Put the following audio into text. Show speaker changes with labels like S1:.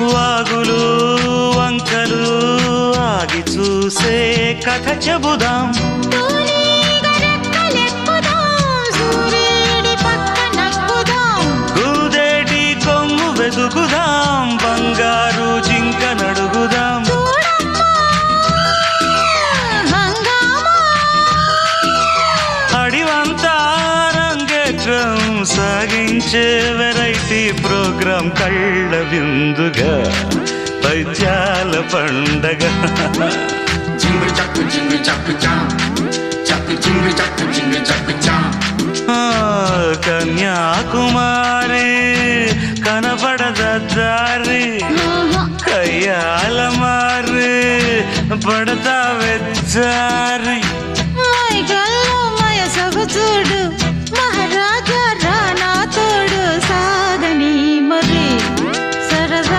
S1: వాగులు వంకలు ఆగి చూసే కథ చెబుదాం.
S2: తూనీగ
S1: కొమ్ము బంగారు జింక నడుగుదాం. అడివంతా రంగేట్రం సాగించే వెరైటీ ప్రోగ్రాం కళ్ళ విందుగా పద్యాల పండగ
S3: Jingle chaka jingle chaka cham. Chaka jingle chaka jingle chaka cham.
S1: ఆ, కన్యాకుమారి కనపడద దారి
S2: ఆహా.
S1: కయ్యాల మారి పడతా వెచ్చారి